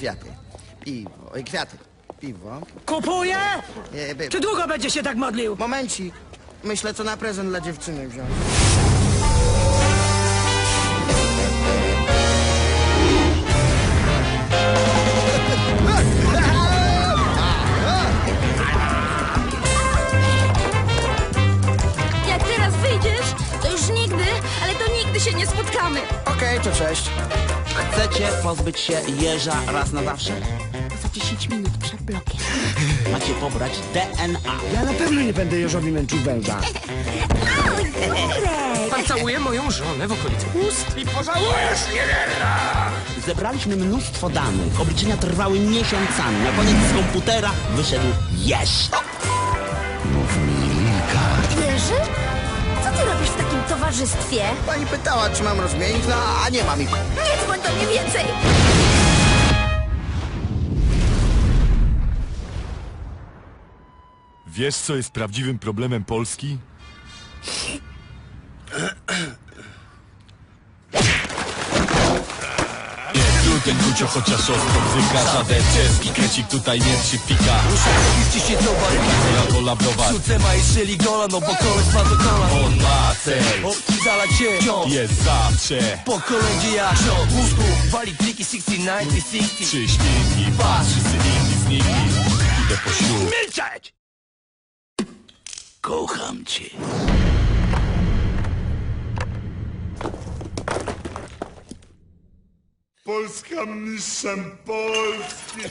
kwiaty. Piwo, oj, kwiaty. Piwo. Kupuję? Nie, by... Czy długo będzie się tak modlił? Momencik. Myślę, co na prezent dla dziewczyny wziąć. Jak teraz wyjdziesz, to już nigdy, ale to nigdy się nie spotkamy. Okej, to cześć. Chcecie pozbyć się jeża raz na zawsze? Za 10 minut przed blokiem. Macie pobrać DNA. Ja na pewno nie będę Jeżowi męczył węża. Pan całuje moją żonę w okolicy ust i pożałujesz Zebraliśmy mnóstwo danych. Obliczenia trwały miesiącami. Na koniec z komputera wyszedł jeż. Jerzy? Towarzystwie? Pani pytała, czy mam rozmienić, no a nie mam ich. Nie dzwoń do mnie więcej! Wiesz, co jest prawdziwym problemem Polski? Ten kucio chociaż ostro bzyka Żaden czeski krecik tutaj nie przypika Liczy się to walki Wola wola browar Sztuce ma i strzeli gola, no bo koleś ma do kola. On ma cel. Odpizala cię wciąż Jest zawsze. Po kolędzie jak rząd mózgu Wali triki 69 360 Trzy śpinki Patrz, wszyscy inni zniki Idę po ślub. Milczeć! Kocham cię Polska mistrzem Polski!